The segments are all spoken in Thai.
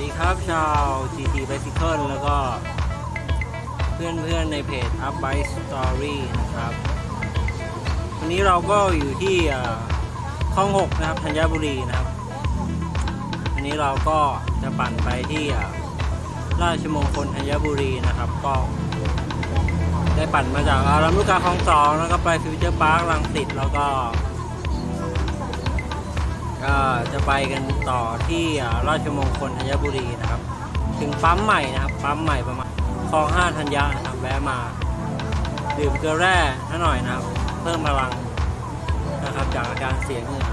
สวัสดีครับชาว GT Bicycle แล้วก็เพื่อนๆในเพจ Up Bike Story นะครับ วันนี้เราก็อยู่ที่เอ่อคลองหกนะครับธัญบุรีนะครับ วันนี้เราก็จะปั่นไปที่ราชมงคลธัญบุรีนะครับ ก็ได้ปั่นมาจากลำลูกกาคลองสองแล้วก็ไปฟิวเจอร์พาร์คลังสิตแล้วก็ ก็จะไปกันต่อที่อ่าราชมงคลธัญบุรีนะครับ ถึงปั๊มใหม่นะครับ ปั๊มใหม่ประมาณคลองห้าธัญญานะครับแวะมา ดื่มเกลือแร่ถ้าหน่อยนะครับ เพิ่มพลังนะครับจากอาการเสียเหงื่อ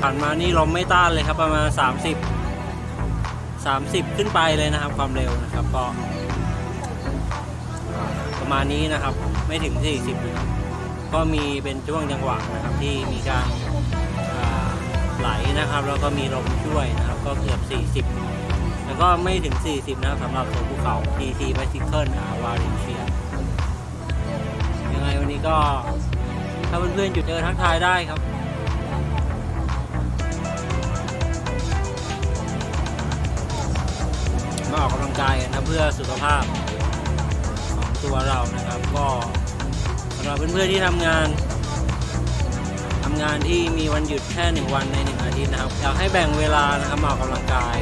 ผ่านมานี่ลมไม่ต้านเลยครับประมาณ 30 30 ขึ้นไปเลยนะครับ ความเร็วนะครับก็ประมาณนี้นะครับไม่ถึง 40นะครับก็มีเป็นช่วงจังหวะนะครับที่มีการไหลนะครับ แล้วก็มีลมช่วยนะครับ ก็เกือบ 40 แล้วก็ไม่ถึง 40 นะสำหรับตัวภูเขา TT Bicycle อ่าวารินเชียยังไงวันนี้ก็ถ้าเพื่อนๆจุดเจอทักทายได้ครับ ออกกำลังกายนะเพื่อสุขภาพของตัวเรานะครับ ก็สำหรับเพื่อนๆที่ทำงานทำงานที่มีวันหยุดแค่หนึ่งวันในหนึ่งอาทิตย์นะครับอยากให้แบ่งเวลานะครับออกกำลังกาย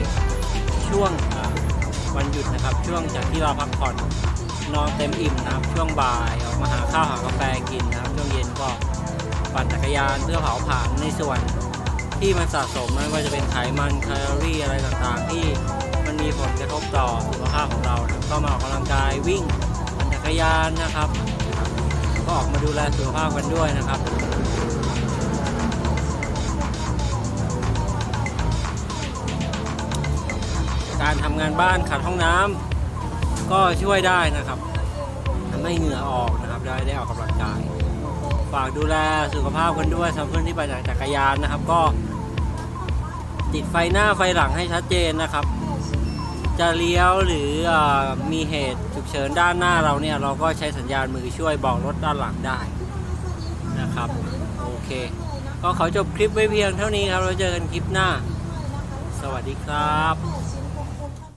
ช่วงวันหยุดนะครับ ช่วงจากที่เราพักผ่อนนอนเต็มอิ่มนะครับ ช่วงบ่ายออกมาหาข้าวหากาแฟกินนะครับช่วงเย็นก็ปั่นจักรยานเพื่อเผาผลาญในส่วนที่มันสะสมไม่ว่าจะเป็นไขมันแคลอรี่อะไรต่างๆ ที่ มันมีผลกระทบต่อสุขภาพของเรานะครับก็มาออกกำลังกายวิ่งปั่นจักรยานนะครับ ก็ออกมาดูแลสุขภาพกันด้วยนะครับการทำงานบ้านขัดห้องน้ำก็ช่วยได้นะครับทำให้เหงื่อออกนะครับได้ได้ออกกำลังกาย ฝากดูแลสุขภาพกันด้วยสำหรับเพื่อนที่ไปั่นจักรยานนะครับ ก็ ติดไฟหน้าไฟหลังให้ชัดเจนนะครับ จะเลี้ยวหรืออมีเหตุฉุกเฉินด้านหน้าเราเนี่ย เราก็ใช้สัญญาณมือช่วยบอกรถด้านหลังได้นะครับ โอเค ก็ขอจบคลิปไว้เพียงเท่านี้ครับ เราเจอกันคลิปหน้า สวัสดีครับ